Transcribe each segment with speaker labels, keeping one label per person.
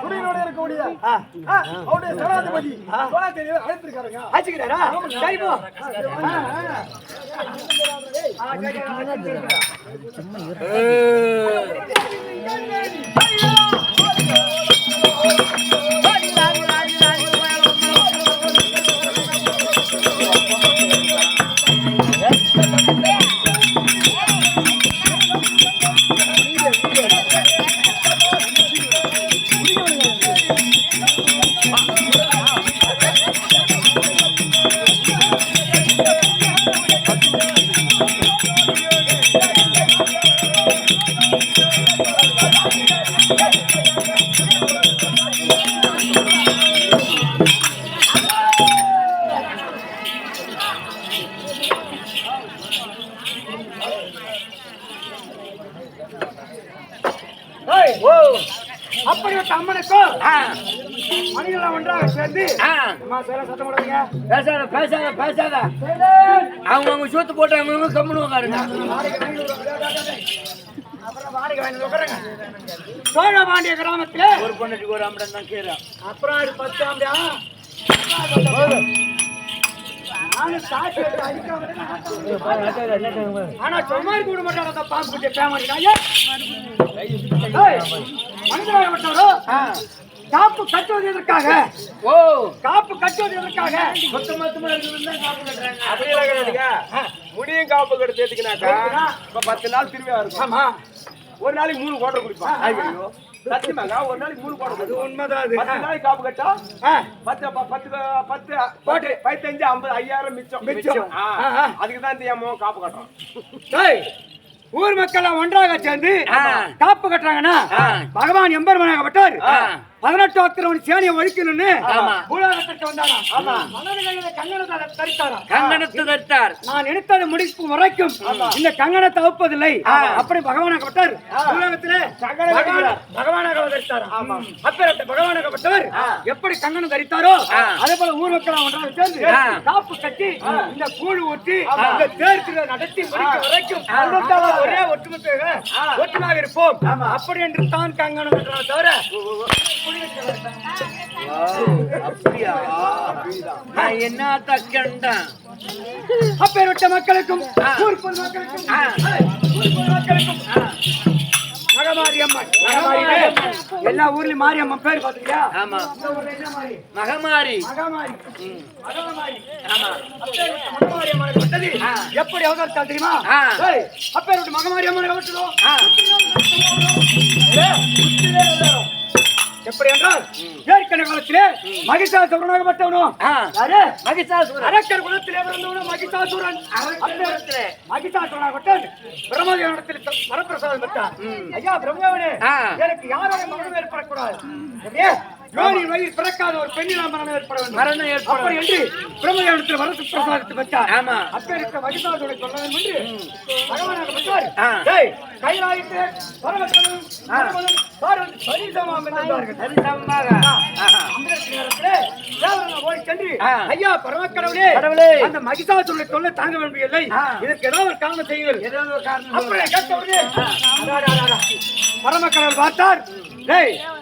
Speaker 1: துடியோட இருக்கக்கூடிய அவருடைய சனாதிபதி அழைத்திருக்காருங்க
Speaker 2: ஆச்சுக்கிறாரா போ.
Speaker 3: பேசாத பேசாத பேசாத. அவங்க அவங்க சூத்து போட்டு அவங்க உட்காருங்க
Speaker 2: உட்காருங்க சோழ பாண்டிய கிராமத்துல
Speaker 3: ஒரு பொண்ணுக்கு ஒரு அம்படம் தான் கீரை.
Speaker 2: அப்புறம் அது பத்து இருக்கேன். ஆனா சும்மா விட மாட்டாங்க பாம்பு குட்டியை பேமாடினாங்க மனிதராக விட்டவரோ காப்பு கட்டுவது எதற்காக?
Speaker 3: ஓ.
Speaker 2: காப்பு கட்டுவது எதற்காக
Speaker 3: மொத்த மொத்தமா இருக்கிறது காப்பு கட்டுறாங்க
Speaker 1: கிடையாதுங்க. முடியும் காப்பு கட்டு சேர்த்துக்கினாக்கா இப்ப பத்து நாள் திருவிழா இருக்கும்.
Speaker 2: ஆமா.
Speaker 1: ஒரு நாளைக்கு மூணு கோட்டை குடிப்பான் ஐயோ. சத்தியமாங்க ஒரு நாளைக்கு மூணு கோட்டை
Speaker 2: அது உண்மைதான் அது.
Speaker 1: பத்து நாளைக்கு காப்பு கட்டா? பத்து பத்து பத்து கோட்டை பதினஞ்சு ஐம்பது ஐயாயிரம் மிச்சம்.
Speaker 2: மிச்சம்.
Speaker 1: அதுக்கு தான் அம்மாவும் காப்பு கட்டுறோம்.
Speaker 2: ஊர் மக்கள் ஒன்றாக சேர்ந்து காப்பு கட்டுறாங்கன்னா பகவான் எம்பெருமானாகப்பட்டார் பதினெட்டு அத்திரவன் சேனையை ஒழிக்கணும்னு பூலோகத்திற்கு வந்தாராம். கங்கணத்தை
Speaker 3: தத்தார்
Speaker 2: நான் நினைத்தது முடிக்கும் வரைக்கும். இந்த கங்கணத்தை அவுப்பதில்லை. அப்படி பகவானாகப்பட்டார் பூலோகத்திலே பகவான் பகவானாக தரித்தாராம் அப்பேற்பட்ட பகவானாகப்பட்டவர் எப்படி கங்கணம் தரித்தாரோ அதே போல ஊர் மக்கள் ஒன்றாக சேர்ந்து காப்பு கட்டி இந்த கூழ் ஊற்றி இந்த தேர் திருவிழா நடத்தி முடிக்கும் வரைக்கும் ஒரே ஒற்றுமையாக ஒற்றுமையாக இருப்போம். அப்படி என்று தான் கங்கணம் என்றால் தவிர
Speaker 3: அப்படியா நான் என்ன தக்கண்டேன்
Speaker 2: அப்பேற்பட்ட மக்களுக்கும் மக்களுக்கும் மக்களுக்கும் மகமாரி எல்லா ஊர்லயும் மாரியம்மன் பேர் பாத்தீங்களா
Speaker 3: ஆமா மகமாரி
Speaker 2: எப்படி தெரியுமா அப்பேற்பட்ட மகமாரி அம்மனை எப்படி என்றால் ஏற்கனவே காலத்திலே மகிஷாசுரனாகப்பட்டவனும். யாரு?
Speaker 3: மகிஷாசுரன்.
Speaker 2: அரக்கர் குலத்திலே பிறந்தவனும் மகிஷாசுரன். மகிஷாசுரனாகப்பட்டவன் பிரம்மதேவனிடத்தில் வரப்பிரசாதம் பெற்றார் ஐயா பிரம்மதேவனே. எனக்கு யாரோட மரணம் ஏற்படக்கூடாது. யோனியின் வயிறு பிறக்காத ஒரு பெண்ணினால் மரணம் ஏற்பட வேண்டும்
Speaker 3: மரணம் ஏற்பட
Speaker 2: அப்படி என்று பிரம்மதேவனிடத்தில் வரத்து பிரசாதத்தை பெற்றார்
Speaker 3: ஆமா.
Speaker 2: அப்பேற்பட்ட மகிஷாசுரனை சொல்ல வேண்டும் என்று பகவானாக. டேய் கைலாயத்து பரமக்கடலும் பரமனும் பார்வதி சரிசமம் என்றார்கள்
Speaker 3: சரிசமமாக ஆஹா.
Speaker 2: அமிர்த நேரத்திலே தேவரனை போய் சென்று,
Speaker 3: ஆ.
Speaker 2: ஐயா பரமக்கடவுளே
Speaker 3: கடவுளே.
Speaker 2: அந்த மகிஷாசுரனை தொல்லை தாங்க வேண்டியதில்லை. இதற்கு ஏதாவது ஒரு காரணம் செய்யுங்கள்
Speaker 3: ஏதாவது ஒரு காரணம் சொல்லு.
Speaker 2: அப்படியே கேட்ட உடனே, அடாடா, அடாடா. பரமக்கடவுள் பார்த்தார்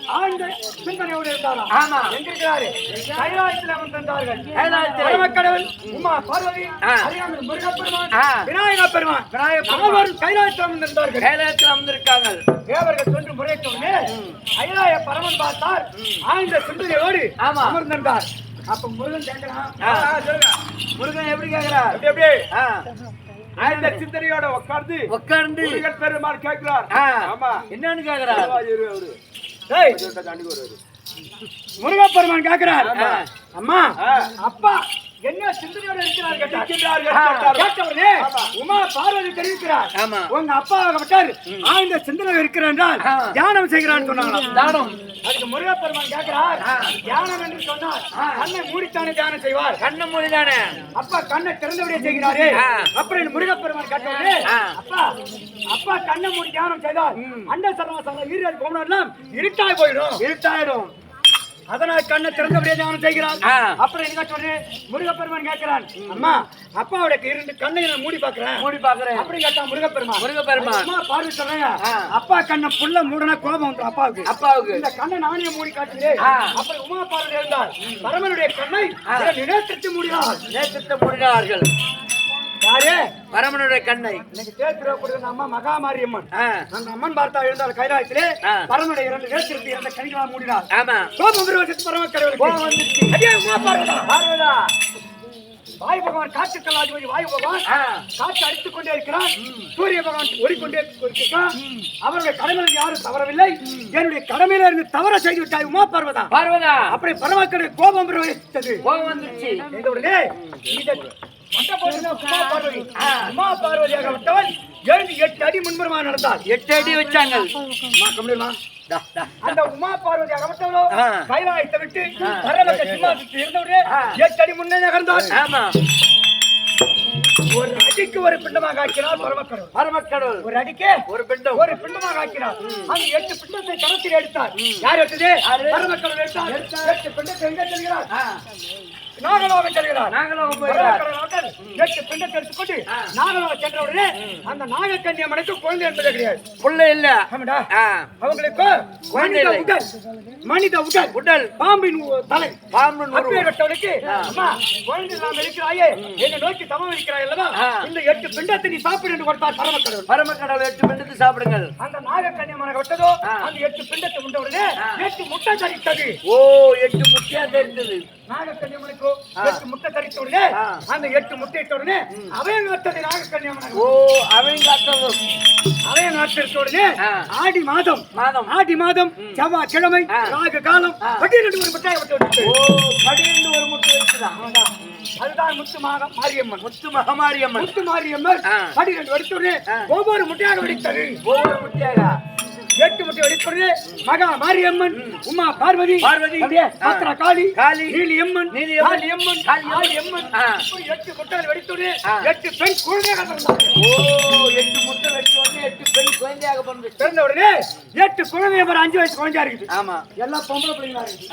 Speaker 2: ஆழ்ந்த சிந்தனையோடு இருந்தாராம்
Speaker 3: ஆமா.
Speaker 2: எங்க இருக்கிறாரு கைலாயத்தில்
Speaker 3: கைலாயத்திலே.
Speaker 2: பரமக்கடவுள் உமா பார்வதி முருகப்பெருமான். விநாயக பெருமான்
Speaker 3: விநாயகப் பெருமான்.
Speaker 2: கைலாயத்தில் அமர்ந்திருந்தார்கள்
Speaker 3: கைலாயத்தில் அமர்ந்திருக்காங்க
Speaker 2: தேவர்கள் சென்று முறையிட்டவுடனே ஐலாய பரமன் பார்த்தார். ஆழ்ந்த சிந்தனையோடு
Speaker 3: ஆமா.
Speaker 2: அமர்ந்திருந்தார். அப்ப முருகன் கேட்கிறான்.
Speaker 3: முருகன் எப்படி கேக்குறார்
Speaker 1: எப்படி எப்படி? அந்த சிந்தனையோட உட்கார்ந்து
Speaker 3: உட்கார்ந்து
Speaker 1: பெருமாள் கேட்கிறார். ஆமா.
Speaker 3: என்னன்னு கேக்குறார்?
Speaker 2: முருகப்பெருமான் கேட்கிறார்.
Speaker 3: ஆமா.
Speaker 2: அம்மா. அப்பா என்ன சிந்தனையோட இருக்கிறார் கேட்டார்.
Speaker 1: இருக்கின்றார்கள்
Speaker 2: ஆ,
Speaker 1: கேட்டார்.
Speaker 2: கேட்டவுடனே உமா பார்வதி தெரிவிக்கிறார். உங்க அப்பாவாகப்பட்டார் ஆழ்ந்த சிந்தனை இருக்கிறார் என்றால். தியானம் செய்கிறான்னு சொன்னாங்க
Speaker 3: தானம்
Speaker 2: அதுக்கு முருகப்பெருமான் கேட்கிறார் தியானம் என்று சொன்னார் கண்ணை மூடித்தானே தியானம் செய்வார்.
Speaker 3: கண்ண மொழிதானே
Speaker 2: அப்பா கண்ணை திறந்தபடியே செய்கிறாரு. அப்புறம் முருகப்பெருமான் கேட்டவுடனே
Speaker 3: ஆ.
Speaker 2: அப்பா அப்பா கண்ணை மூடி தியானம் செய்தால் அண்ட சரணாசன ஈரல் கோமனெல்லாம் இருட்டாய் போயிடும்.
Speaker 3: இருட்டாயிடும்.
Speaker 2: அதனால் கண்ணை திறந்தபடியே தியானம் செய்கிறான். அப்புறம் என்ன சொன்னேன் முருகப்பெருமான் கேட்கிறான். அம்மா அப்பாவோட இரண்டு கண்ணை நான் மூடி பாக்குறேன்
Speaker 3: மூடி பாக்குறேன்
Speaker 2: அப்படி கேட்டா முருகப்பெருமான்.
Speaker 3: முருகப்பெருமான்.
Speaker 2: அம்மா பார்வை சொல்றாங்க
Speaker 3: ஆ.
Speaker 2: அப்பா கண்ணை புள்ள மூடனா கோபம் வந்துரும் அப்பாவுக்கு.
Speaker 3: அப்பாவுக்கு.
Speaker 2: இந்த கண்ணை நானே மூடி காட்டுகிறேன். அப்புறம் உமா பார்வை இருந்தால் பரமனுடைய கண்ணை நினைத்திட்டு மூடினார்.
Speaker 3: நேற்றத்தை முடினார்கள்.
Speaker 2: யாரு?
Speaker 3: பரமனுடைய கண்ணை.
Speaker 2: இன்னைக்கு தேர்திருவப்படுகிற அம்மா மகாமாரி அம்மன் அந்த அம்மன் பார்த்தா இருந்தால் கைலாயத்திலே. பரமனுடைய இரண்டு நேற்றிருந்த இரண்டு கண்களால் மூடினார்.
Speaker 3: ஆமா.
Speaker 2: கோபம் வருவதற்கு பரம
Speaker 3: கோபம்
Speaker 2: உமா பார்வதா. வாயு பகவான் காற்றுக்கள் அதிபதி வாயு பகவான். காற்று அடித்துக் கொண்டே இருக்கிறார். சூரிய பகவான் ஓடிக்கொண்டே இருக்கிறார் அவருடைய கடமையில் யாரும் தவறவில்லை. என்னுடைய கடமையில இருந்து தவற செய்து விட்டாய் உமா பார்வதா.
Speaker 3: பார்வதா.
Speaker 2: அப்படி பரமக்கடை கோபம் பிரவேசித்தது
Speaker 3: கோபம் வந்துருச்சு.
Speaker 2: இந்த உமா பார்வதியாக விட்டவன் எழுந்து எட்டு அடி முன்புறமாக நடந்தார்
Speaker 3: எட்டு அடி வச்சாங்க
Speaker 2: அம்மா. அந்த உமா பார்வதி. கைலாயத்தை விட்டு பரமக்க சிம்மாசனத்தில் இருந்தவுடனே
Speaker 3: ஆ.
Speaker 2: எட்டு அடி முன்னே நகர்ந்தார்
Speaker 3: ஆமா
Speaker 2: ஒரு அடிக்கு ஒரு பிண்டமாக ஆக்கினார் பரமக்கடவுள்
Speaker 3: பரமக்கடவுள்
Speaker 2: ஒரு அடிக்கு
Speaker 3: ஒரு பிண்டம்
Speaker 2: ஒரு பிண்டமாக ஆக்கினார் அந்த எட்டு பிண்டத்தை கரத்தில் எடுத்தார் யார் எடுத்தது பரமக்கடவுள் எடுத்தார் எட்டு பிண்டத்தை எங்க செல்கிறார் நாகலோகம் செல்கிறார்.
Speaker 3: போயிருக்கார்
Speaker 2: பரமக்கடவுள் எட்டு பிண்டத்தை எடுத்துக்கொண்டு நாகலோகம் சென்ற உடனே அந்த நாகக்கன்னிய மனைக்கு குழந்தை என்பது கிடையாது.
Speaker 3: புள்ள இல்ல.
Speaker 2: ஆமாடா. அவங்களுக்கு
Speaker 3: குழந்தை.
Speaker 2: உடல் மனித உடல்
Speaker 3: உடல்.
Speaker 2: பாம்பின் தலை.
Speaker 3: பாம்பு
Speaker 2: அப்பேற்பட்டவனுக்கு அம்மா குழந்தை இல்லாம இருக்கிறாயே என்னை நோக்கி தவம் இருக்கிறாய் அல்லவா. இந்த எட்டு பிண்டத்தை நீ சாப்பிடு என்று கொடுத்தார் பரமக்கடவுள்.
Speaker 3: பரமக்கடவுள் எட்டு பிண்டத்தை சாப்பிடுங்கள்.
Speaker 2: அந்த நாகக்கன்னியமான விட்டதோ
Speaker 3: ஆ.
Speaker 2: அந்த எட்டு பிண்டத்தை உண்ட உடனே எட்டு முட்டை தரித்தது.
Speaker 3: ஓ எட்டு முக்கியா தெரிந்தது
Speaker 2: நாகக்கன்னியம்மனுக்கு எட்டு முட்டை தரித்த உடனே. அந்த எட்டு முட்டை இட்ட உடனே அவன் நாட்டது
Speaker 3: ஓ
Speaker 2: அவன் நாட்டிற்கு உடனே
Speaker 3: ஆ.
Speaker 2: ஆடி மாதம்
Speaker 3: மாதம்.
Speaker 2: ஆடி மாதம் செவ்வாய் கிழமை. ராகு காலம் பட்டியலிட்டு ஒரு மிட்டாய் விட்டு விட்டு
Speaker 3: ஓ படியண்டு ஒரு முட்டை வச்சுதான்
Speaker 2: அதுதான் முத்து மாக மாரியம்மன்.
Speaker 3: முத்து மகமாரியம்மன்
Speaker 2: முத்து மாரியம்மன். பட்டியலிட்டு வெடித்துடனே
Speaker 3: ஆ.
Speaker 2: ஒவ்வொரு முட்டையாக வெடித்தது.
Speaker 3: ஒவ்வொரு முட்டையாக?
Speaker 2: எட்டு முட்டை வெடித்துடனே மகா மாரியம்மன் உமா பார்வதி
Speaker 3: பார்வதி.
Speaker 2: பத்ரா காளி
Speaker 3: காளி.
Speaker 2: நீலியம்மன்
Speaker 3: நீலியம்மன்.
Speaker 2: காளியம்மன்
Speaker 3: காளியம்மன்.
Speaker 2: காளியம்மன்
Speaker 3: ஆ.
Speaker 2: இப்படி எட்டு முட்டைகள் வெடித்துடனே
Speaker 3: ஆ.
Speaker 2: எட்டு பெண் குழந்தைகள்
Speaker 3: ஓ குழந்தையாக பிறந்துச்சு.
Speaker 2: பிறந்த உடனே எட்டு குழந்தைய ஒரு அஞ்சு வயசு குழந்தையா இருக்குது.
Speaker 3: ஆமா.
Speaker 2: எல்லாம் பொம்பளை பிள்ளைங்களா இருக்குது.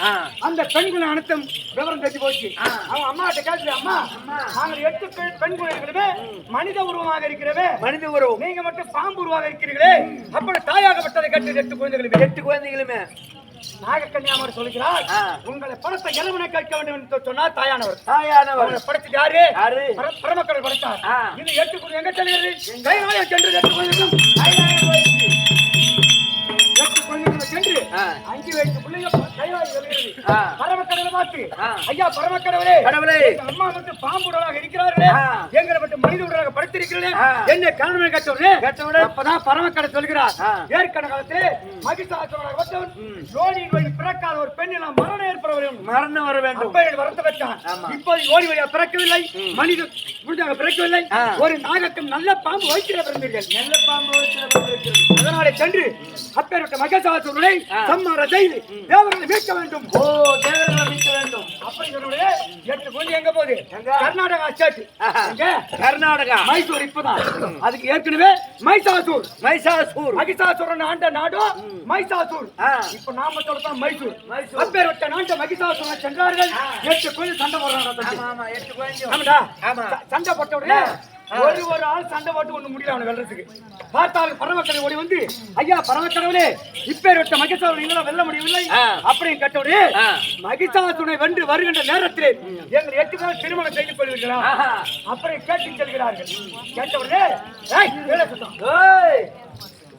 Speaker 2: அந்த பெண்களை அனைத்தும் விவரம் தெரிஞ்சு போச்சு. அவங்க அம்மா கிட்ட கேட்டு அம்மா. நாங்கள் எட்டு பெண் குழந்தைகளுமே மனித உருவமாக இருக்கிறவே
Speaker 3: மனித உறவு
Speaker 2: நீங்க மட்டும் பாம்பு உருவாக இருக்கிறீர்களே. அப்படி தாயாகப்பட்டதை கட்டு எட்டு குழந்தைகளுமே.
Speaker 3: எட்டு குழந்தைகளுமே.
Speaker 2: நாகக்கன்னியாமர் சொல்கிறார். உங்களை படத்தை இளவனை கேட்க வேண்டும் என்று சொன்னார் தாயானவர்.
Speaker 3: தாயானவர்.
Speaker 2: படைச்சது யாரு?
Speaker 3: யாரு?
Speaker 2: பர- பரமக்கடவுள் படைத்தார். இது குழந்தை எங்க செல்கிறது கைலாயம் சென்று எட்டு அஞ்சு. பிள்ளைங்க பார்த்து. ஐயா பரமக்கடவுளே.
Speaker 3: கடவுளே.
Speaker 2: அம்மா மட்டும் பாம்பு உடலாக இருக்கிறார்களே.
Speaker 3: ஆ.
Speaker 2: எங்களை மட்டும் மனித உடலாக படுத்திருக்கிறீர்களே.
Speaker 3: ஆ.
Speaker 2: என்ன காரணம் கேட்டவுடனே
Speaker 3: கேட்டவுடன்?
Speaker 2: அப்பதான் பரமக்கடை சொல்கிறார்.
Speaker 3: ஆ.
Speaker 2: ஏற்கன காலத்திலே மகிஷாசுரனாக வந்தவன் யோனியின் வழி பிறக்காத ஒரு பெண்ணிலாம் மரணம் ஏற்பட வரும்
Speaker 3: மரணம் வர வேண்டும்.
Speaker 2: அப்பையில் வரத்து பெற்றான்
Speaker 3: ஆமா.
Speaker 2: இப்போது யோனி வழியா பிறக்கவில்லை. மனித பிறக்கவில்லை. ஒரு நாகக்கம் நல்ல பாம்பு வயிற்றில பிறந்தீர்கள்
Speaker 3: நல்ல பாம்பு பிறந்திருக்கிறது.
Speaker 2: அதனாலே சென்று அப்பேற்பட்ட மகசாசுரனை
Speaker 3: ஆ.
Speaker 2: சம்மார செய்து தேவர்களை மீட்க வேண்டும்.
Speaker 3: ஓ தேவர்களை மீட்க வேண்டும்.
Speaker 2: அப்படி சொன்னோடனே எட்டு குழந்தை எங்க போகுது? கர்நாடகா ஸ்டேட்
Speaker 3: கர்நாடகா.
Speaker 2: மைசூர் இப்பதான். அதுக்கு ஏற்கனவே மைசாசூர்.
Speaker 3: மைசாசூர்.
Speaker 2: மகிஷாசுரன் ஆண்ட நாடும் மைசாசூர். இப்ப நாம சொல்றோம் மைசூர். அப்பேற்பட்ட நாட்டை மகிஷாசுரன் சென்றார்கள். எட்டு கோயில் சண்டை போடுறாங்க
Speaker 3: ஆமா ஆமா எட்டு
Speaker 2: ஆமாடா.
Speaker 3: ஆமா.
Speaker 2: சண்டை போட்ட உடனே ஒரு ஒரு ஆள் சண்டை போட்டு ஒண்ணு முடியல அவனை வெல்றதுக்கு. பார்த்தால் பரமக்கடை ஓடி வந்து ஐயா பரமக்கடவுளே இப்பேற்பட்ட மகிஷாசுரன் எங்களால் வெல்ல முடியவில்லை. அப்படின்னு கேட்டவுடனே
Speaker 3: ஆ.
Speaker 2: மகிஷாசுரனை வென்று வருகின்ற நேரத்தில் எங்கள் எட்டு பேர் திருமணம் செய்து கொள்வீர்களா. அப்படி கேட்டு செல்கிறார்கள். கேட்ட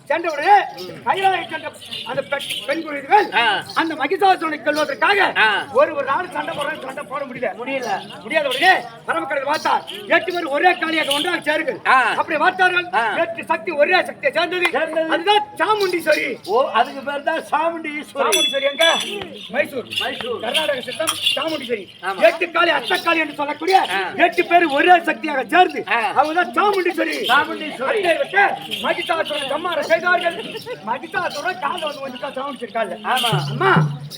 Speaker 2: சென்ற உடனே சென்ற அந்த பெண்- குழந்தைகள். அந்த மகிஷாசுரனை கொல்வதற்காக
Speaker 3: ஆ.
Speaker 2: ஒரு ஒரு நாள் சண்டை போடுறது சண்டை போட முடியல
Speaker 3: முடியல
Speaker 2: முடியாத உடனே பரமக்கடல் பார்த்தார் எட்டு பேர் ஒரே காலியாக ஒன்றாக சேருங்கள். அப்படி பார்த்தார்கள். எட்டு சக்தி ஒரே சக்தியை சேர்ந்தது. அதுதான் சாமுண்டீஸ்வரி
Speaker 3: ஓ அதுக்கு பேர் தான் சாமுண்டி ஈஸ்வரி
Speaker 2: சாமுண்டீஸ்வரி எங்க மைசூர்
Speaker 3: மைசூர்
Speaker 2: கர்நாடக சித்தம் சாமுண்டீஸ்வரி. எட்டு காலி அட்டக்காளி என்று சொல்லக்கூடிய. எட்டு பேர் ஒரே சக்தியாக சேர்ந்து. அவங்க தான் சாமுண்டீஸ்வரி
Speaker 3: சாமுண்டீஸ்வரி.
Speaker 2: அப்பேற்பட்ட மகிஷாசுரன் சம்மாரம் செய்தார்கள் மகிஷாசுரன் கால வந்து வந்துட்டா சாமுண்டீஸ்வரி கால்ல
Speaker 3: ஆமா
Speaker 2: அம்மா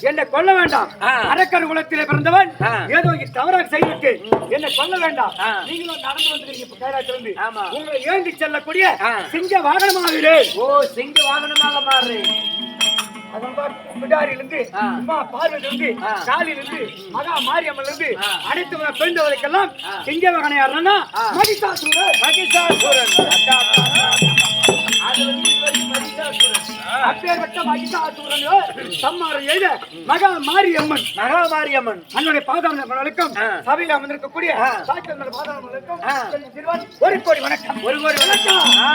Speaker 2: என்னை கொல்ல வேண்டாம். அரக்கர் குலத்திலே பிறந்தவன். ஏதோ இங்க தவறாக செய்துவிட்டு என்னை கொல்ல வேண்டாம். நீங்களும் நடந்து வந்துருக்கீங்க இப்ப கைலாயத்திலிருந்து
Speaker 3: ஆமா.
Speaker 2: உங்களை ஏந்தி செல்லக்கூடிய. சிங்க வாகனமாகிறேன்
Speaker 3: ஓ சிங்க வாகனமாக மாறு
Speaker 2: அதன் பார் பிடாரிலிருந்து. அம்மா பார்வையிலிருந்து. காலிலிருந்து மகா
Speaker 3: ஆ.
Speaker 2: அனைத்து பெண்களுக்கெல்லாம். சிங்க வகனை யாருன்னா
Speaker 3: ஆ.
Speaker 2: மகிஷாசூரன்
Speaker 3: மகிஷாசுரன் மகிஷாசுரன்
Speaker 2: அப்பேற்பட்ட மகிஷாசூரன் சம்மார எழுத மகா மாரியம்மன்.
Speaker 3: மகாமாரியம்மன்
Speaker 2: அன்னுடைய பாதாளர்களுக்கும்
Speaker 3: ஆ.
Speaker 2: சபையில் அமர்ந்திருக்கக்கூடிய பாதாளர்களுக்கும்
Speaker 3: ஆ.
Speaker 2: ஒரு கோடி வணக்கம்.
Speaker 3: ஒரு கோடி வணக்கம். ஆ,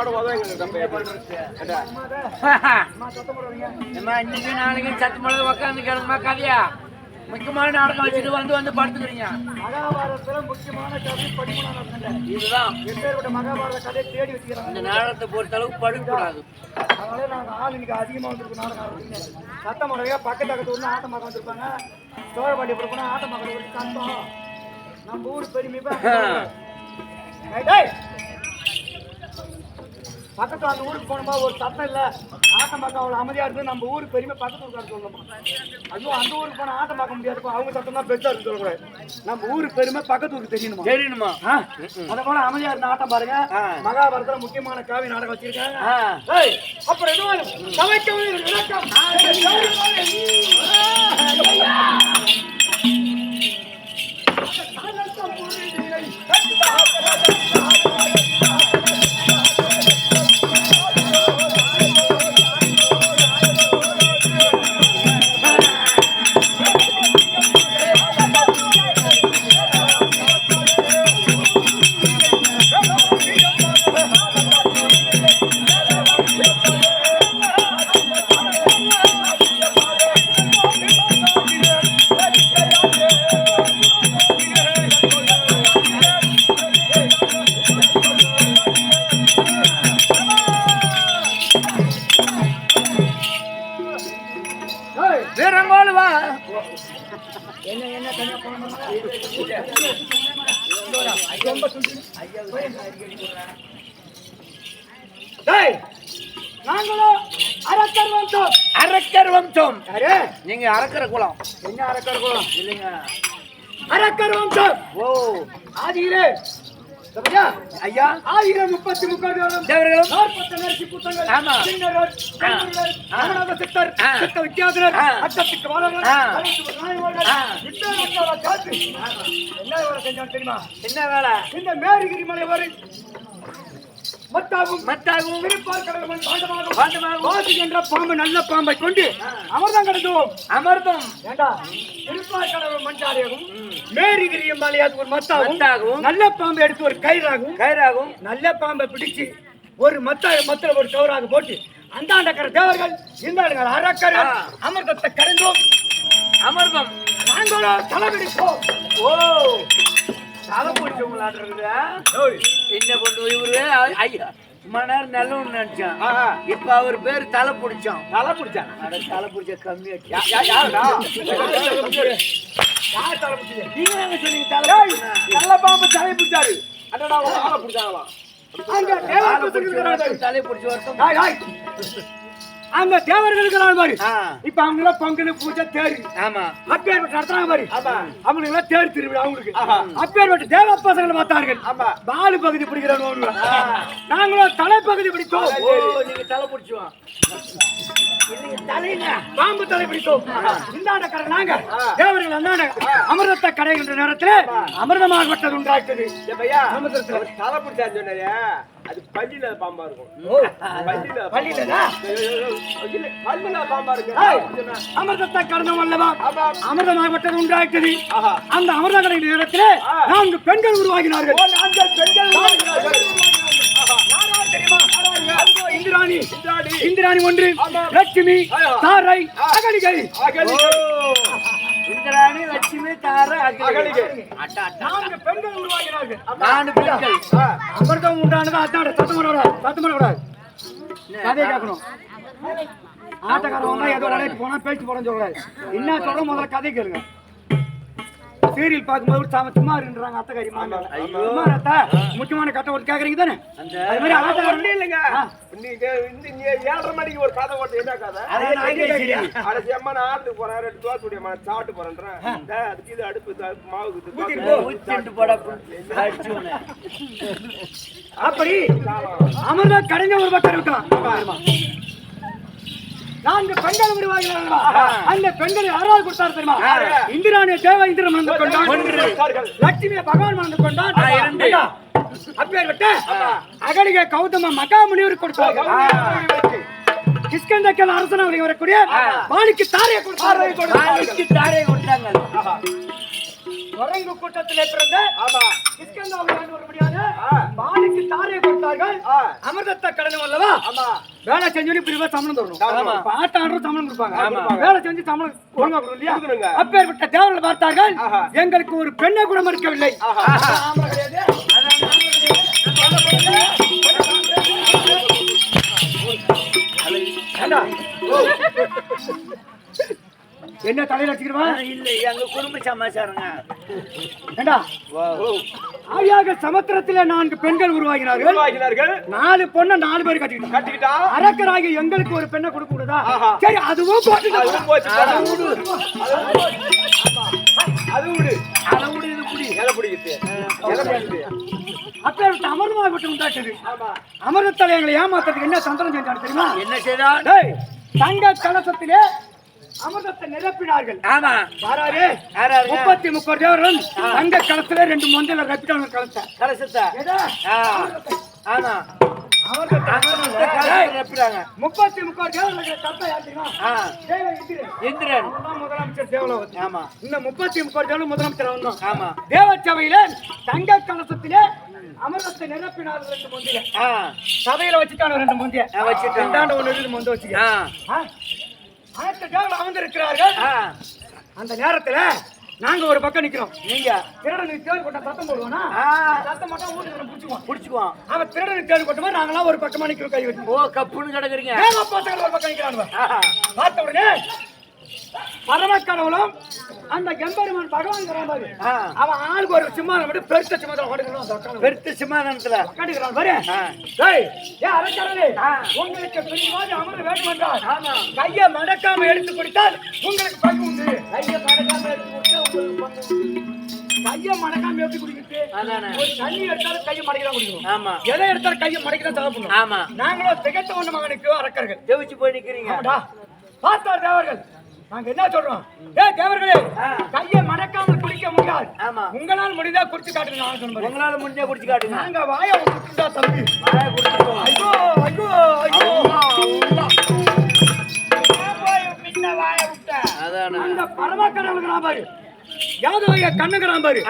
Speaker 1: தம்பி. ஏன்டா?
Speaker 3: ஏம்மா, இன்னைக்கு நாளைக்கு சத்து மலை உட்காந்து கிடக்குமா கதையா முக்கியமான நாடகம் வச்சுட்டு வந்து வந்து படுத்துக்கிறீங்க
Speaker 2: மகாபாரதத்துல முக்கியமான கதை கதை
Speaker 3: இதுதான்
Speaker 2: எப்பேற்பட்ட மகாபாரத கதையை தேடி வச்சுக்கிறாங்க
Speaker 3: இந்த நாடகத்தை பொறுத்த அளவுக்கு படுக்கக்கூடாது
Speaker 2: அதனால நாங்க ஆள் இன்னைக்கு அதிகமா வந்திருக்கோம் நாடகம் ஆடுறதுக்கு. சத்தம் முறையா பக்கத்து பக்கத்து ஊர்ல ஆட்டம் பார்க்க வந்திருப்பாங்க சோழபாண்டி போனா ஆட்டம் பார்க்கறது ஒரு சத்தம் நம்ம ஊர் பெருமை பக்கத்துல அந்த ஊருக்கு போனோமா ஒரு சத்தம் இல்ல. ஆட்டம் பார்க்க அவ்வளவு அமைதியா இருந்து நம்ம ஊர் பெருமை பக்கத்து ஊருக்கு சொல்லணும் அதுவும் அந்த ஊருக்கு போனா ஆட்டம் பார்க்க முடியாது. அவங்க சத்தம் தான் பெருசா இருக்கு சொல்லக்கூடாது. நம்ம ஊர் பெருமை பக்கத்து ஊருக்கு தெரியணுமா
Speaker 3: தெரியணுமா
Speaker 2: அத போல அமைதியா இருந்த ஆட்டம் பாருங்க. மகாபாரதத்துல முக்கியமான காவி நாடகம் வச்சிருக்காங்க அப்புறம் எதுவும் சமைக்கவே நாங்களும் அரக்கர் வந்தோம்.
Speaker 3: அரக்கர் வம்சம்
Speaker 2: யாரு?
Speaker 3: நீங்க அரக்கர குலம்.
Speaker 2: என்ன அரக்கர் குலம்?
Speaker 3: இல்லைங்க.
Speaker 2: அரக்கர் வம்சம்
Speaker 3: ஓ.
Speaker 2: ஆதியிலே
Speaker 3: ஐயா?
Speaker 2: ஆயிரம் முப்பத்தி முக்கால்
Speaker 3: தேவர்களும்
Speaker 2: நாற்பத்தி நரிசி புத்தங்கள்
Speaker 3: ஆமா. ஆ.
Speaker 2: அமரநாத சித்தர். சித்த
Speaker 3: ஆ.
Speaker 2: அச்சத்துக்கு காத்து. என்ன வேலை செஞ்சான் தெரியுமா?
Speaker 3: என்ன வேலை?
Speaker 2: இந்த மேரிகிரி மலை வரை மத்தாகும்
Speaker 3: மத்தாகவும்
Speaker 2: திருப்பார் கடவுள் பாண்டமாகும்.
Speaker 3: பாண்டமாகும்.
Speaker 2: வாசி என்ற பாம்பு நல்ல பாம்பை கொண்டு அமர்தான் கடந்துவோம்
Speaker 3: அமர்தம்
Speaker 2: ஏண்டா திருப்பார் கடவுள் மஞ்சாரியாகும் மேரிகிரி மலையாகும் ஒரு மத்தாகும்
Speaker 3: மத்தாகவும்.
Speaker 2: நல்ல பாம்பை எடுத்து ஒரு கயிறாகும்
Speaker 3: கயிறாகும்
Speaker 2: நல்ல பாம்பை பிடிச்சு ஒரு மத்த மத்தில ஒரு கவராக போட்டு அந்தாண்டக்கிற தேவர்கள் இந்த அரக்கர்கள்
Speaker 3: ஆ.
Speaker 2: அமிர்தத்தை கரைந்தோம்.
Speaker 3: அமர்தம்
Speaker 2: நாங்களும் தலைவிடிப்போம்
Speaker 3: ஓ. தலை பிடிச்சவங்களாடுறது என்ன பண்ணு இவரு? ஐயா சும்மா நேரம் நல்லவன்னு நினைச்சான். இப்ப அவர் பேர் தலை பிடிச்சான்.
Speaker 1: தலை பிடிச்சான்.
Speaker 3: தலை பிடிச்ச
Speaker 2: பிடிச்சது
Speaker 3: நீங்க சொன்னீங்க தலை.
Speaker 1: நல்ல பாம்பு தலை பிடிச்சாரு. அடடா,
Speaker 3: தலை
Speaker 2: தேவர்கள்
Speaker 3: பிடிச்ச
Speaker 2: இருக்கிறார்கள்.
Speaker 3: வருஷம், தலை பிடிச்ச வருஷம்.
Speaker 2: Hi, hi. அங்க தேவர்கள் இருக்கிறாங்க பாரு.
Speaker 3: ஆ.
Speaker 2: இப்ப அவங்கள பொங்கல் பூஜை தேர்.
Speaker 3: ஆமா.
Speaker 2: அப்பேற்பட்டு நடத்துறாங்க பாரு.
Speaker 1: ஆமா.
Speaker 2: அவங்களுக்கு எல்லாம் தேர் திருவிழா அவங்களுக்கு.
Speaker 1: ஆஹா.
Speaker 2: அப்பேற்பட்டு தேவ பசங்களை பார்த்தார்கள். பாலு பகுதி பிடிக்கிறவங்க நாங்களும் தலைப்பகுதி பிடித்தோம்.
Speaker 3: ஓ நீங்க தலை பிடிச்சுவான் தலைங்க.
Speaker 2: பாம்பு தலை பிடித்தோம். இந்தாண்ட கடை நாங்க. தேவர்கள் அந்தாண்ட அமிர்தத்தை கடைகின்ற நேரத்தில் அமிர்தமாகப்பட்டது
Speaker 1: அவர் தலை பிடிச்சான்னு சொன்னாரே, அது பல்லியில பாம்பா இருக்கும். பல்லியில
Speaker 2: பள்ளியிலதா?
Speaker 1: இல்ல, பல்லியில பாம்பா இருக்கு
Speaker 2: அமிர்தத்தை கடந்தோம் அல்லவா
Speaker 1: ஆமா.
Speaker 2: அமிர்தமாகப்பட்டது உண்டாயிட்டது. அந்த அமிர்த கடை நேரத்தில் நான்கு பெண்கள் உருவாகினார்கள்.
Speaker 1: நாங்கள் பெண்கள்
Speaker 2: இந்திராணி.
Speaker 1: இந்திராணி.
Speaker 2: ஒன்று. லட்சுமி. தாரை அகலிகை.
Speaker 1: அகலிகை.
Speaker 3: இந்திராணி லட்சுமி தார
Speaker 1: அகலிகை.
Speaker 2: நான்கு பெண்கள் உருவாகினார்கள்
Speaker 3: நாலு பெண்கள்.
Speaker 2: அமிர்தம் உண்டானது? அதாண்ட சத்தம் பண்ணக்கூடாது சத்தம் பண்ணக்கூடாது கதையை கேட்கணும். ஆட்டக்காரன் வேலைக்கு போனா பேச்சு போட சொல்லக்கூடாது என்ன சொல்ற முதல்ல கதை கேளுங்க. சீரியல் பார்க்கும்போது சாம சும்மா இருக்குன்றாங்க அத்தக்காரி மாண்டல சும்மா ரத்தா முக்கியமான கட்ட ஒரு கேக்குறீங்க தானே? அது மாதிரி
Speaker 1: இல்லைங்க. நீங்க இந்த ஏழரை மணிக்கு ஒரு கதை ஓட்டு என்ன கதை. அடைச்சி அம்மா நான் ஆட்டுக்கு போறேன் ரெண்டு தோசை சுடியம்மா சாப்பிட்டு போறேன்றேன். அதுக்கு இது அடுப்பு இது அதுக்கு மாவு இது தோசை
Speaker 2: ஊத்திட்டு போ.
Speaker 3: ஊத்திட்டு போட.
Speaker 2: அப்படி அமிர்த கடைஞ்ச ஒரு பக்கம் இருக்கலாம் நான்கு பெண்கள் உருவாகிறார்களா அந்த பெண்களை யாராவது கொடுத்தாரு தெரியுமா? இந்திராணிய தேவ இந்திரன் மணந்து கொண்டான். லட்சுமியை பகவான் மணந்து கொண்டான்? அப்பேற்பட்ட அகலிக கௌதம மகாமுனிவர் கொடுத்தார்கள் கிஷ்கந்தக்கல் அரசனாக வரக்கூடிய வாணிக்கு தாரையை கொடுத்தார்கள் குரங்கு கூட்டத்திலே பிறந்த
Speaker 1: ஆ.
Speaker 2: வாணிக்கு தாரையை கொடுத்தார்கள். அமிர்தத்தை கடனும் அல்லவா
Speaker 1: ஆமா.
Speaker 2: வேலை செஞ்சு பிரிவா சம்பளம் தரணும்.
Speaker 1: ஆமா.
Speaker 2: இப்ப ஆட்ட ஆடுற சம்பளம் கொடுப்பாங்க.
Speaker 1: ஆமா.
Speaker 2: வேலை செஞ்சு சம்பளம் ஒழுங்கா கொடுக்கணும் இல்லையா. அப்பேற்பட்ட தேவர்கள் பார்த்தார்கள். எங்களுக்கு ஒரு பெண்ணை கூட மறுக்கவில்லை. அதான். என்ன தலையில வச்சுக்கிறவா
Speaker 3: இல்ல எங்க குடும்ப சமாச்சாரங்க.
Speaker 2: ஏண்டா? ஆயாக சமுத்திரத்திலே நான்கு பெண்கள் உருவாகினார்கள்.
Speaker 1: உருவாகினார்கள்.
Speaker 2: நாலு பொண்ணை நாலு பேர் கட்டிக்கிட்டாங்க.
Speaker 1: கட்டிக்கிட்டா?
Speaker 2: அரக்கராகி எங்களுக்கு ஒரு பெண்ணை கொடுக்க கூடாதா. சரி அதுவும்
Speaker 1: அதுவும் போச்சு அது விடு. அது விடு
Speaker 3: இது குடி
Speaker 1: எதை பிடிக்குது எதை பிடிக்குது
Speaker 2: விட்டு உண்டாக்குது எங்களை ஏமாத்துறதுக்கு என்ன தந்திரம் செஞ்சாரு தெரியுமா?
Speaker 3: என்ன செய்தான்?
Speaker 2: டேய், தங்க கலசத்திலே அமிர்தத்தை நிரப்பினார்கள்.
Speaker 3: ஆமா.
Speaker 2: யாராரு?
Speaker 3: யாராருங்க?
Speaker 2: முப்பத்தி முப்பது தேவரும் தங்க கலத்துல ரெண்டு மஞ்சள் ரப்பிட்டாங்க கலத்தை
Speaker 3: கலசத்தா. ஆமா.
Speaker 2: முப்பத்தி முப்பது முதலமைச்சர்.
Speaker 3: ஆமா.
Speaker 2: தேவச்சபையில தங்க கலசத்திலே அமிர்தத்தை நிரப்பினார்கள் ரெண்டு முந்திய சபையில வச்சுட்டாங்க ரெண்டு முந்திய
Speaker 3: ஆ, வச்சுட்டாங்க.
Speaker 2: ரெண்டாண்டு இருக்குது முந்து வச்சுக்க.
Speaker 3: ஆ
Speaker 2: ஆ? அனைத்து தேவர்கள் அமர்ந்திருக்கிறார்கள் அந்த நேரத்துல நாங்க ஒரு பக்கம் நிக்கிறோம்.
Speaker 3: நீங்க.
Speaker 2: திருடனுக்கு தேள் கொட்ட சத்தம் போடுவானா
Speaker 3: ஆ.
Speaker 2: சத்தம் மட்டும் வீட்டுக்கு பிடிச்சுக்குவான்
Speaker 3: புடிச்சுக்குவோம்.
Speaker 2: அவன் திருடனுக்கு தேள் கொட்டமா நாங்களாம் ஒரு பக்கமா நிக்கிறோம் கை வச்சு.
Speaker 3: ஓ கப்புன்னு கிடக்குறீங்க.
Speaker 2: பசங்க ஒரு பக்கம் நிக்கிறானுவ.
Speaker 3: ஆஹா.
Speaker 2: பார்த்த உடனே பரமக்கடவுளும் அந்த எம்பெருமான் பகவான் பாரு. அவன் ஆளுக்கு ஒரு சிம்மானம் விட்டு பெருத்த சிம்மத்தில் உட்காந்து
Speaker 3: பெருத்த சிம்மாதனத்துல
Speaker 2: உட்காந்துக்கிறான் பாரு. அரக்கரவே?
Speaker 3: ஆ.
Speaker 2: உங்களுக்கு பிரிவாதி அமர வேண்டும் என்றால் கையை மடக்காம எடுத்து கொடுத்தால் உங்களுக்கு பங்கு உண்டு. கையை மடக்காம எடுத்து கொடுத்தா உங்களுக்கு பங்கு உண்டு. கையை மடக்காம எப்படி குடிக்கிறது ஒரு தண்ணி எடுத்தாலும் கையை மடக்கி தான் குடிக்கணும்.
Speaker 3: ஆமா.
Speaker 2: எதை எடுத்தாலும் கையை மடக்கி தான் சாப்பிடணும்
Speaker 3: ஆமா.
Speaker 2: நாங்களும் திகட்ட ஒண்ணு மகனுக்கு அரக்கர்கள்.
Speaker 3: ஜெயிச்சு போய் நிக்கிறீங்க.
Speaker 2: ஆமாடா. பார்த்தார் தேவர்கள். நாங்க என்ன சொல்றோம்? ஏ தேவர்களே. கையை மடக்காம குடிக்க முடியாது. உங்களால் முடிந்தா குடிச்சு காட்டுங்க நான் சொல்றேன்.
Speaker 3: உங்களால முடிஞ்சா குடிச்சு காட்டுங்க.
Speaker 2: நாங்க வாய விட்டுட்டா தம்பி.
Speaker 3: வாயை குடிச்சுக்கோங்க.
Speaker 2: ஐயோ ஐயோ ஐயோ.
Speaker 3: அதானே.
Speaker 2: அந்த பரமக்கடவுளுக்கு பாரு. யாதவைய கண்ணங்கிறான் பாரு.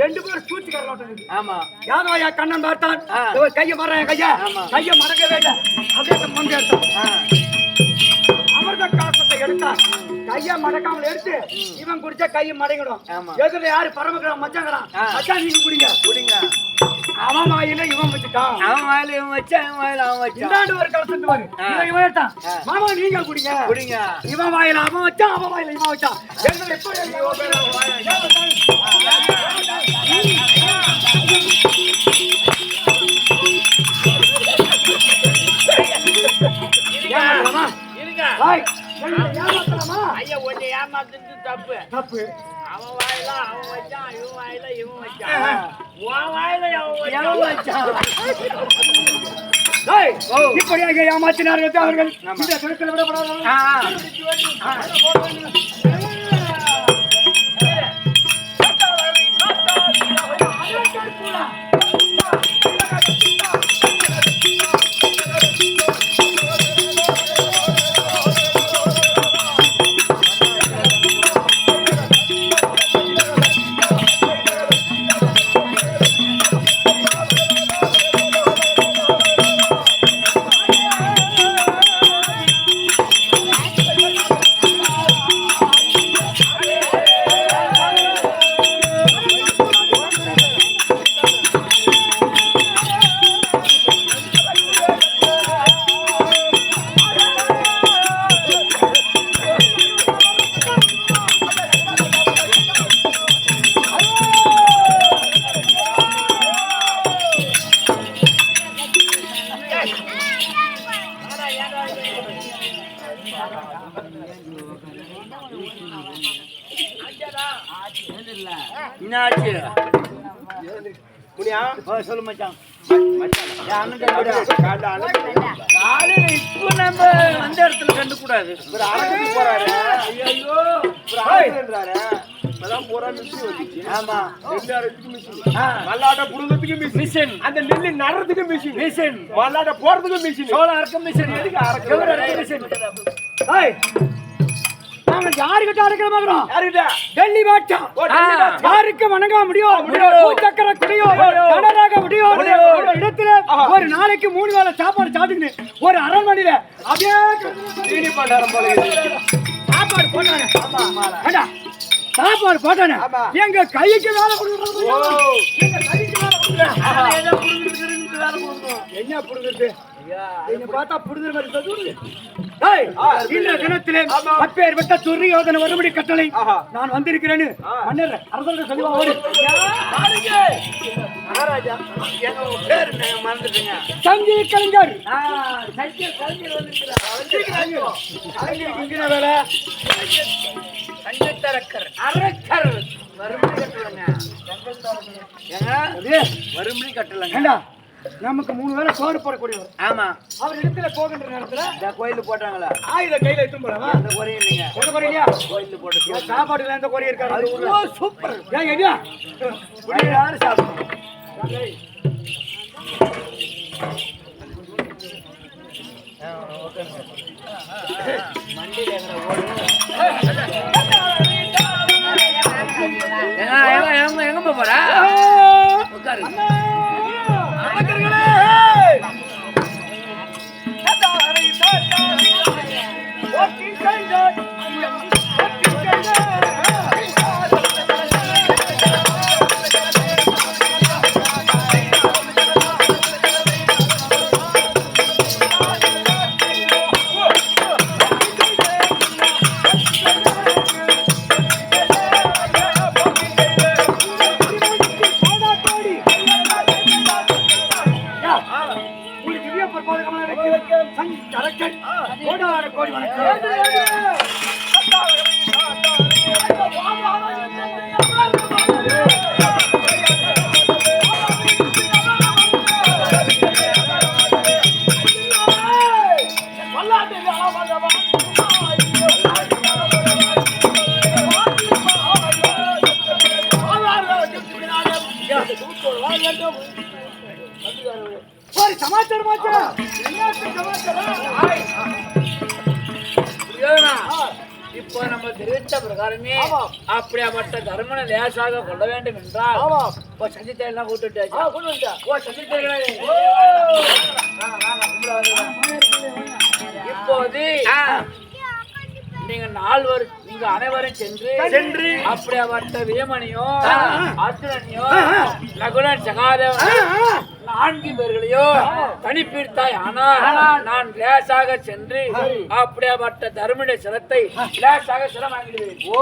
Speaker 2: ரெண்டு பேரும் சூழ்ச்சி கரலாட்டம்
Speaker 3: ஆமா.
Speaker 2: யாதவையா கண்ணன் பார்த்தான். கையை மாறான் கைய. கையை மடக்கவே இல்லை. அப்படியே மந்து எடுத்தான்.
Speaker 3: ஆ.
Speaker 2: அமிர்த காசத்தை எடுத்தான். கையை மடக்காமல் எடுத்து இவன் குடிச்சா கையை மடங்கிடும்.
Speaker 3: ஆமா.
Speaker 2: எதிரில யாரு பரமக்கிறான் மச்சாங்கிறான். மச்சான் நீங்க குடிங்க.
Speaker 3: குடிங்க.
Speaker 2: அவன் வாயில இவன் வச்சுட்டான்.
Speaker 3: அவன் வாயில இவன் வச்சா அவன் வாயில அவன் வச்சான்.
Speaker 2: இந்தாண்டு ஒரு கலசத்து பாரு. இவன் இவன் எடுத்தான். மாமா நீங்க குடிங்க.
Speaker 3: குடிங்க.
Speaker 2: இவன் வாயில அவன் வச்சான் அவன் வாயில இவன் வச்சான். எங்களை எப்ப?
Speaker 3: இருங்க.
Speaker 2: ஏமாத்தலாமா?
Speaker 3: ஐயா ஒண்ணு ஏமாத்துறது தப்பு.
Speaker 2: தப்பு?
Speaker 3: அவன் வாயில அவன் வச்சான் இவன் வாயில இவன் வச்சான் உன் வாயில அவன் வச்சான்
Speaker 2: இப்படியாக ஏமாற்றினார்கள் அவர்கள். இந்த கருத்தில்
Speaker 1: என்னாச்சு
Speaker 3: மல்லாட்டை புடுங்கிறதுக்கு மிஷின்.
Speaker 1: மிஷின்
Speaker 3: அந்த நெல்லு நடுறதுக்கு மிஷின்.
Speaker 1: மிஷின்
Speaker 3: மல்லாட்டை போடுறதுக்கு மிஷின்.
Speaker 1: சோளம் அறுக்க மிஷின் எதுக்கு அறுக்க மிஷின்
Speaker 2: டேய், நாங்க யாருக்கிட்ட அடக்கிற? டெல்லி மாட்டோம்.
Speaker 3: மாட்டு.
Speaker 2: யாருக்கு வணங்க முடியும். பூச்சக்கர குடியும்
Speaker 3: முடியும்.
Speaker 2: ஒரு இடத்துல. ஒரு நாளைக்கு மூணு வேளை சாப்பாடு சாப்பிட்டுக்கின்னு ஒரு அப்படியே
Speaker 3: பண்டாரம் போல இருக்குது.
Speaker 2: சாப்பாடு போட்டாங்க சாப்பாடு போட்டானே. எங்க கைக்கு வேலை
Speaker 3: ஓ.
Speaker 2: கொடுக்குறாங்க எங்க கைக்கு வேலை. என்ன புடுங்குறது நீங்க பார்த்தா புடுங்குற மாதிரி
Speaker 3: ஆ,
Speaker 2: இந்த தினத்திலே
Speaker 3: ஆமா.
Speaker 2: அப்பேற்பட்ட துரியோதன வரும்படி கட்டளை. நான் வந்திருக்கிறேன்னு
Speaker 3: ஆ.
Speaker 2: மன்னர் அரசர்கள் சொல்லுவா ஓடு.
Speaker 1: மகாராஜா பேரு மறந்துட்டேங்க.
Speaker 2: சங்கி கலைஞர்.
Speaker 1: சைக்கிள் கலைஞர் வந்துருக்கிறார்.
Speaker 2: வேலை?
Speaker 1: சங்கத்தரக்கர் அரக்கர் வறுமணி கட்டலங்க வறுமணி கட்டலங்க
Speaker 2: நமக்கு மூணு வேளை சோறு போடக்கூடியவர்
Speaker 1: ஆமா
Speaker 2: அவர் இடத்துல போகின்ற நேரத்துல
Speaker 1: இந்த கோயில்ல போட்டாங்களா
Speaker 2: ஆயுத கையில எடுத்து போறவா
Speaker 1: அந்த குறையும் இல்லைங்க
Speaker 2: எந்த குறையிலையா
Speaker 1: கோயில்ல போட்டு
Speaker 2: சாப்பாடுல எந்த குறை இருக்காரு
Speaker 1: சூப்பர்
Speaker 2: ஏன்
Speaker 1: இப்படி யாரு ஏங்க, எங்க போற உட்காரு புரியுதா? இப்போ நம்ம தெரிவித்த பிரகாரமே அப்படியாப்பட்ட தர்மனை லேசாக கொள்ள வேண்டும் என்றால் ஓ சஞ்சித்தை எல்லாம் கூட்டுட்டாச்சு? ஓ சஞ்சித்தை இப்போது நீங்க நால்வர் நீங்க அனைவரும் சென்று
Speaker 2: சென்று.
Speaker 1: அப்படியாப்பட்ட வீமனையும். அர்ஜுனனையும். நகுலன் சகாதேவன் நான்கு பேர்களையோ தனிப்பிடித்தாய். ஆனால் நான் லேசாக சென்று அப்படியாப்பட்ட தர்மனுடைய சிரத்தை லேசாக சிரம் வாங்கிடுவேன். ஓ.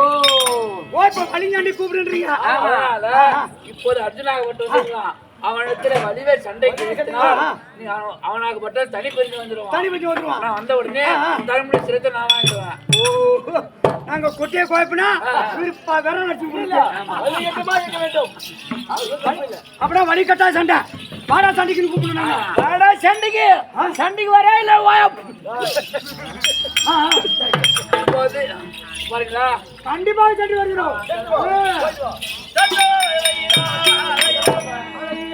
Speaker 2: ஓ இப்ப கூப்பிடுறீங்க
Speaker 1: இப்போது அர்ஜுனாகப்பட்டு வந்துடலாம் அவனிடத்துல வலிவே சண்டை கிடைத்தினால் நீ அவன்- அவனாகப்பட்ட தனி பிரிஞ்சு வந்துடுவான்
Speaker 2: தனி வச்சு வந்துருவான்
Speaker 1: நான் வந்த உடனே தர்மனுடைய சிரத்தை நான் வாங்கிடுவேன்
Speaker 2: ஓ நாங்க கொட்டிய குழப்பினா விருப்பா வேற நடிச்சு
Speaker 1: வேண்டும்
Speaker 2: அப்படியே வழிகட்டா சண்டை வாடா சண்டைக்குன்னு கூப்பிடணும் நாங்க.
Speaker 3: வாடா சண்டைக்கு சண்டைக்கு வரே இல்ல வாயா
Speaker 2: ஆ, ஆ.
Speaker 3: போது பாருங்களா
Speaker 2: கண்டிப்பா சண்டை வருகிறோம்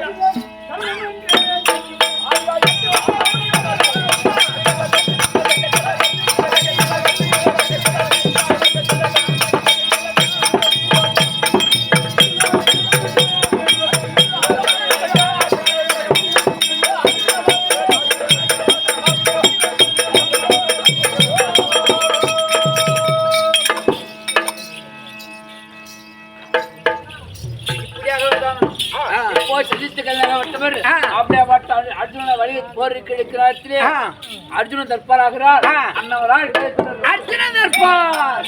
Speaker 2: ஆ.
Speaker 3: அர்ஜுனன் அன்னவரால் அர்ஜுனன் தற்பார்.